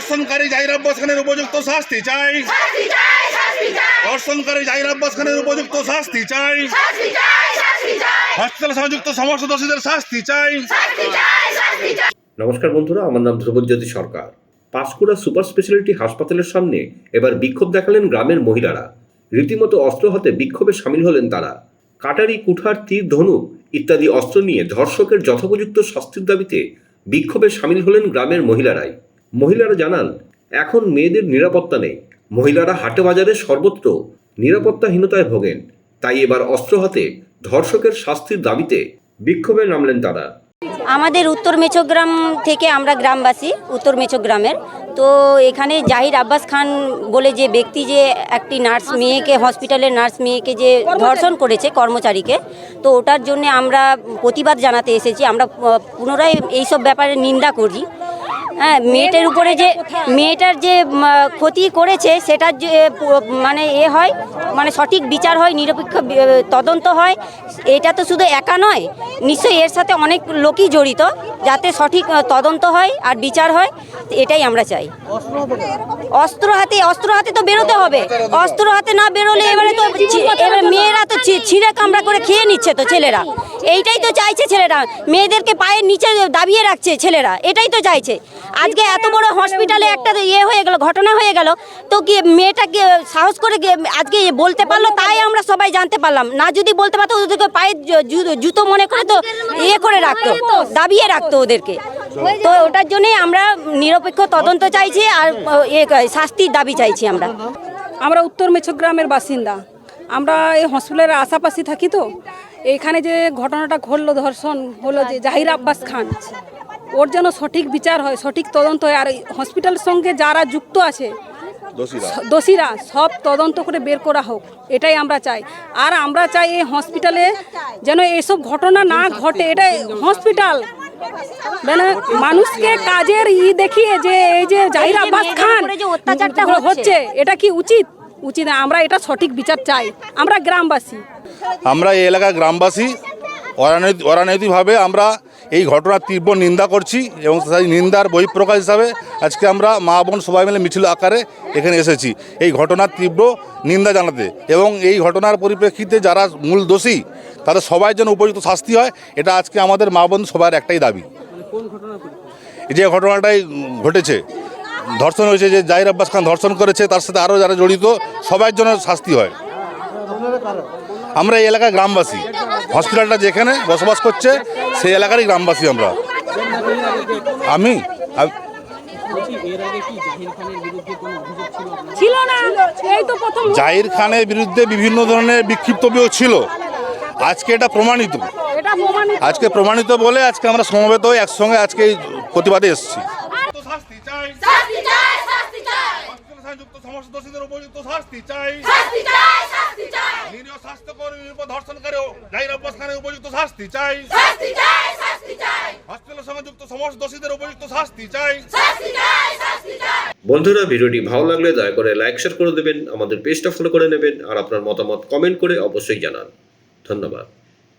ধর্ষণকারী জাহির আব্বাস খানের উপযুক্ত শাস্তি চাই। ধর্ষণকারী জাহির আব্বাস খানের উপযুক্ত শাস্তি চাই। হসপিটাল সংযুক্ত সমস্ত দোষীদের শাস্তি চাই। নমস্কার বন্ধুরা আমার নাম ধ্রুবজ্যোতি সরকার। পাঁশকুড়া সুপার স্পেশালিটি হাসপাতালের সামনে এবার বিক্ষোভ দেখালেন গ্রামের মহিলারা। রীতিমতো অস্ত্র হাতে বিক্ষোভে সামিল হলেন তারা। কাটারি কুঠার তীর ধনুক ইত্যাদি অস্ত্র নিয়ে ধর্ষকের যথোপযুক্ত শাস্তির দাবিতে বিক্ষোভে সামিল হলেন গ্রামের মহিলারাই। মহিলারা জানান, এখন মেয়েদের নিরাপত্তা নেই। মহিলারা হাটে বাজারে সর্বত্র নিরাপত্তাহীনতায় ভোগেন। তাই এবার অস্ত্র হাতে ধর্ষকের শাস্তির দাবিতে বিক্ষোভে নামলেন তারা। আমাদের উত্তর মেচগ্রাম থেকে আমরা গ্রামবাসী, উত্তর মেচগ্রামের তো এখানে জাহির আব্বাস খান বলে যে ব্যক্তি যে একটি নার্স মেয়েকে হসপিটালের নার্স মেয়েকে যে ধর্ষণ করেছে কর্মচারীকে, তো ওটার জন্য আমরা প্রতিবাদ জানাতে এসেছি। আমরা পুনরায় এইসব ব্যাপারে নিন্দা করি। হ্যাঁ মেয়েটার উপরে যে মেয়েটার যে ক্ষতি করেছে, সেটার যে মানে এ হয় মানে সঠিক বিচার হয়, নিরপেক্ষ তদন্ত হয়, এটা তো শুধু একা নয়, নিশ্চয়ই এর সাথে অনেক লোকই জড়িত, যাতে সঠিক তদন্ত হয় আর বিচার হয়, এটাই আমরা চাই। অস্ত্র হাতে অস্ত্র হাতে তো বেরোতে হবে, অস্ত্র হাতে না বেরোলে এবারে তো এবারে মেয়েরা তো ছিঁড়ে কামড়া করে খেয়ে নিচ্ছে তো ছেলেরা। এইটাই তো চাইছে ছেলেরা, মেয়েদেরকে পায়ের নিচে দাবিয়ে রাখছে ছেলেরা, এটাই তো চাইছে। আজকে এত বড় হসপিটালে একটা ইয়ে হয়ে গেল ঘটনা হয়ে গেল তো কি মেয়েটাকে সাহস করে গিয়ে আজকে বলতে পারল? তাই আমরা সবাই জানতে পারলাম। না যদি বলতে পারতো ওদেরকে জু- জুতো মনে করে তো ইয়ে করে রাখতো দাবিয়ে রাখতো ওদেরকে। তো ওটার জন্যই আমরা নিরপেক্ষ তদন্ত চাইছি আর এ শাস্তির দাবি চাইছি আমরা। আমরা উত্তর মেছগ্রামের বাসিন্দা। আমরা এই হসপিটালের আশাপাশি থাকি তো। এইখানে যে ঘটনাটা ঘটলো ধর্ষণ হলো যে জাহির আব্বাস খান। ওর যেন সঠিক বিচার হয় সঠিক তদন্ত হয়। আর এই হসপিটালের সঙ্গে যারা যুক্ত আছে দোষীরা। সব তদন্ত করে বের করা হোক এটাই আমরা চাই। আর আমরা চাই এই হসপিটালে যেন এইসব ঘটনা না ঘটে এটা হসপিটাল মানে মানুষকে কাজের ই দেখিয়ে যে এই যে জাহির আব্বাস খান অত্যাচারটা হচ্ছে। হচ্ছে এটা কি উচিত? উচিত আমরা এটা সঠিক বিচার চাই। আমরা গ্রামবাসী। আমরা এই এলাকার গ্রামবাসী অরানৈতিক অরানৈতিকভাবে আমরা এই ঘটনার তীব্র নিন্দা করছি এবং সেই নিন্দার বহিঃপ্রকাশ হিসাবে আজকে আমরা মা বোন সবাই মিলে মিছিল আকারে এখানে এসেছি। এই ঘটনার তীব্র নিন্দা জানাতে এবং এই ঘটনার পরিপ্রেক্ষিতে যারা মূল দোষী, তাদের সবাই যেন উপযুক্ত শাস্তি হয়, এটা আজকে আমাদের মা বোন সবার একটাই দাবি। যে ঘটনাটাই ঘটেছে, ধর্ষণ হয়েছে, যে জাহির আব্বাস খান ধর্ষণ করেছে, তার সাথে আরও যারা জড়িত সবার জন্য শাস্তি হয়। আমরা এই এলাকার গ্রামবাসী, হসপিটালটা যেখানে বসবাস করছে সেই এলাকারই গ্রামবাসী আমরা। আমি আ- ছিল না। এই তো প্রথম জাহির খানের বিরুদ্ধে বিভিন্ন ধরনের বিক্ষিপ্ত ছিল। আজকে এটা প্রমাণিত। আজকে প্রমাণিত বলে আজকে আমরা সমবেত হয়ে একসঙ্গে আজকে এই প্রতিবাদে এসেছি। শাস্তি চাই। শাস্তি চাই শাস্তি চাই। সংযুক্ত সমস্ত দোষীদের উপযুক্ত শাস্তি চাই শাস্তি চাই শাস্তি চাই নিরীহ স্বাস্থ্যকর্মী উপর ধর্ষণকারী খানের উপযুক্ত শাস্তি চাই। শাস্তি চাই শাস্তি চাই। হসপিটালের সঙ্গে যুক্ত সমস্ত দোষীদের উপযুক্ত শাস্তি চাই। শাস্তি চাই শাস্তি চাই। বন্ধুরা ভিডিওটি ভালো লাগলে দয়া করে লাইক শেয়ার করে দেবেন আমাদের পেজটা ফলো করে নেবেন আর আপনার মতামত কমেন্ট করে অবশ্যই জানান। ধন্যবাদ।